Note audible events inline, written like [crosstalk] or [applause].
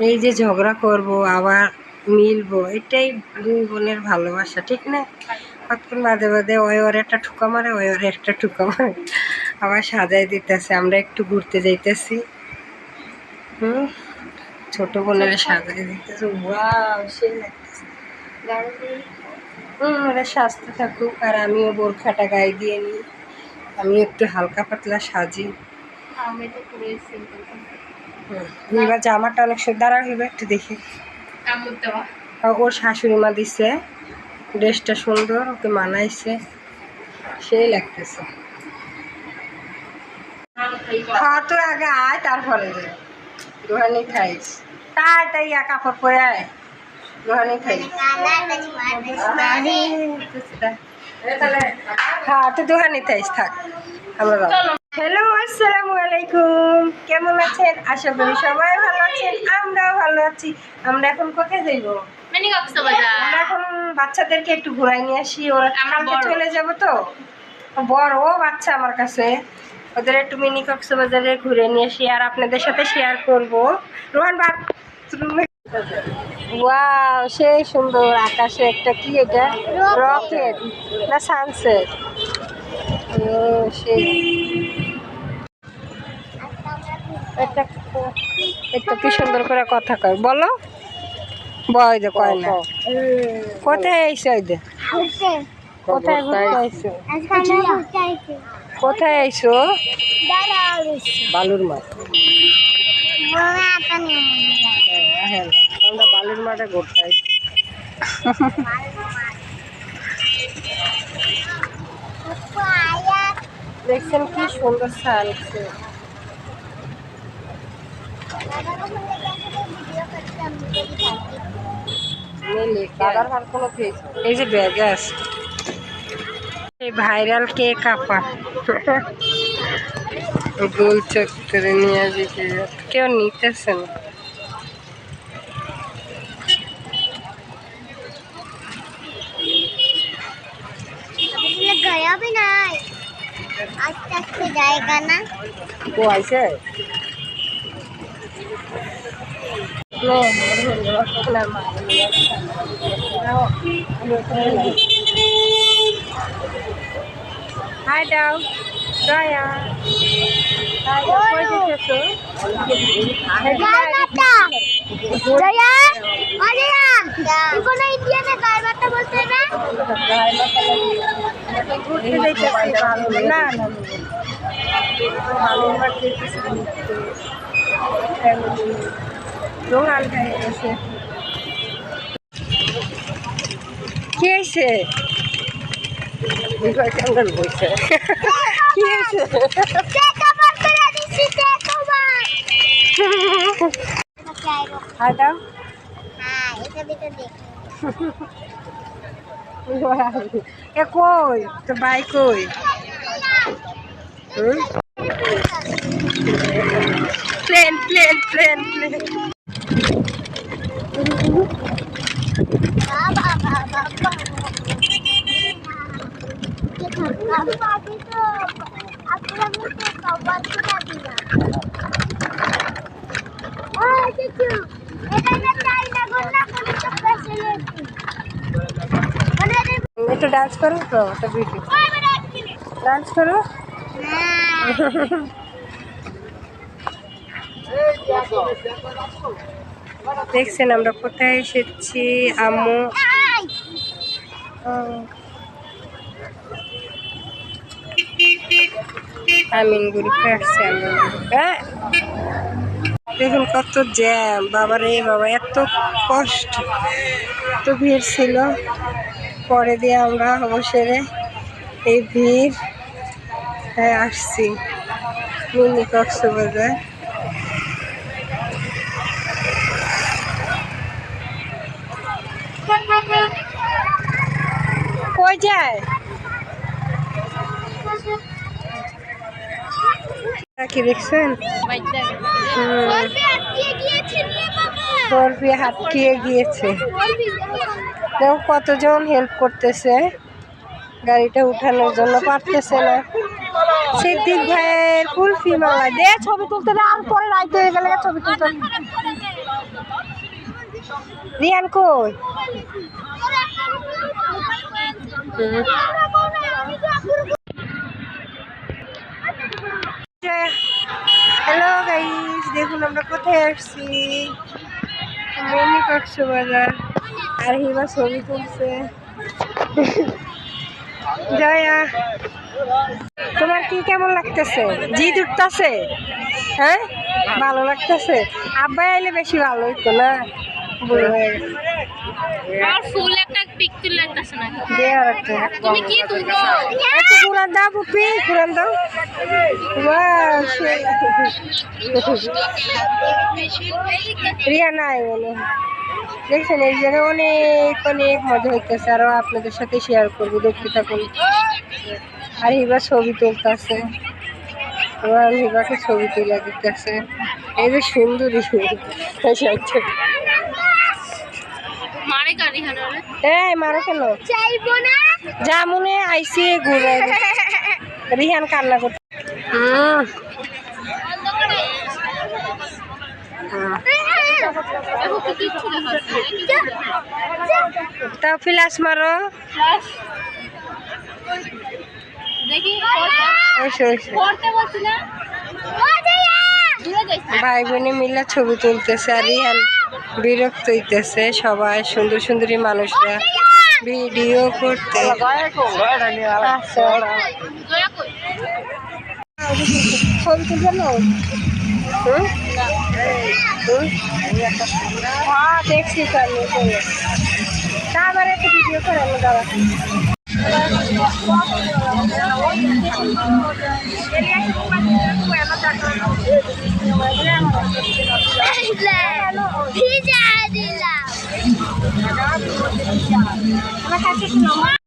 এই যে ঝগড়া করব, আবার মিলবো, এটাই দুই বোনের ভালোবাসা, ঠিক না? কতক্ষণ বাদে বাদে ওই ওর একটা ঠুকা মারে, ওই ওর একটা ঠুকা মারে। আবার সাজাই দিতেছে, আমরা একটু ঘুরতে যাইতেছি। হুম? ছোট বোনের সাজাই দিতেছে হুম, ওরা স্বাস্থ্য থাকুক, আর আমিও বোরখাটা গায়ে দিয়ে নিই। আমি একটু হালকা পাতলা সাজি। আমি তো সিম্পল এবার জামাটা অনেক সুন্দর দাঁড়া হইবে একটু দেখি ওর শাশুড়ি মা দিছে ড্রেসটা সুন্দর ওকে মানাইছে সেই লাগতেছে খাওয়া তো আগে আয় তারপরে দে দোহানি খাইস তাই তাই ইয়া কাপড় পরে আয় দোহানি খাইস হ্যাঁ থাক আমরা হ্যালো আসসালামু আলাইকুম। কেমন আছেন? আশা করি সবাই ভালো আছেন আমরাও ভালো আছি। আমরা এখন কোথায় যাইবো? মানে আমরা এখন বাচ্চাদেরকে একটু ঘুরাই নিয়ে আসি। ওরা আমরা। চলে যাব তো? বড় ও বাচ্চা আমার কাছে। ওদের একটু মিনি কক্সবাজারে ঘুরে নিয়ে আসি আর আপনাদের সাথে শেয়ার করব। রোহান বাথরুমে ওয়াও সেই সুন্দর আকাশে একটা কি এটা? রকেট না সানসেট ও সেই। একটা একটা কি সুন্দর করে কথা কয়? বলো। বয় দে কয় না। কোথায় আইসো ওই দে কোথায় ঘুরতে আইসো কোথায় আইসো বালুর মাঠ। আমরা বালুর মাঠে ঘুরতে আইসি দেখছেন কি সুন্দর সানছে এই যে ব্যাগে আছে এই ভাইরাল কেক আপা গোল চক্করে নিয়ে আসি কেউ নিতেছে না गया भी नहीं आज तक से जाएगा ना ও আইসে Hi Dao. Raya. Jaya Ajaya কোন ইন্ডিয়ানে গায়ে বার্তা বলছে না না না জোগাল খাইছে কি হয়েছে বিজয় কেমন বলছে কি হয়েছে খাই দাও। এ প্লেন প্লেন প্লেন প্লেন। तो डांस करो तो, तो वीडियो डांस करो. हाँ। [laughs] দেখছেন আমরা কোথায় এসেছি, আম্মু? গ্রুপে দেখুন কত জ্যাম বাবা রে বাবা, এত কষ্ট। এত ভিড় ছিল, পরে দিয়ে আমরা অবসরে এই ভিড় হ্যাঁ আসছি। মিনি কক্সবাজার। কই যায়? কি দেখছেন? বরফি হাটকিয়ে গিয়েছে দেখো কতজন হেল্প করতেছে। গাড়িটা উঠানোর জন্য পারতেছে না। সিদ্দিক ভাইয়ের কুলফি মালা দে ছবি তুলতে আর পরে রাইতে হয়ে গেলে ছবি তুলতে। রিয়ান কই? হ্যালো গাইস দেখুন আমরা কোথায় আসছি? মিনি কক্সবাজার আর হিমা ছবি তুলছে। জয়া, তোমার কি কেমন লাগতেছে? জিদ উঠতেছে? হ্যাঁ? ভালো লাগতেছে? আব্বাই আইলে বেশি ভালো হইতো না? বুড়ো গেছে ফুল একটা পিক তুলে লাগতেছে না। দে আর একটা। তুমি কি তুলছো একটু কুরান দাও পুপি কুরান দাও। বাহ, সেই। রিয়া নাই বলে। দেখছেন এই জন্য অনেক অনেক মজা হইতেছে আরও আপনাদের সাথে শেয়ার করব দেখতে থাকুন। আর হিবা ছবি তুলতেছে। এবার হিবাকে ছবি তুলে দিতেছে। এই যে সুন্দরী। হারালে এই মারো কেন? চাইব না। যা মনে আইসি ঘুরে। রিহান কান্না করতে না। ফিলাস মারো ভাই বোনে মিলে ছবি তুলতেছে আর রিহান বিরক্ত হইতেছে সবাই সুন্দর সুন্দরী মানুষরা ভিডিও করতে? হ্যাঁ ভিডিও করে আমার কাছে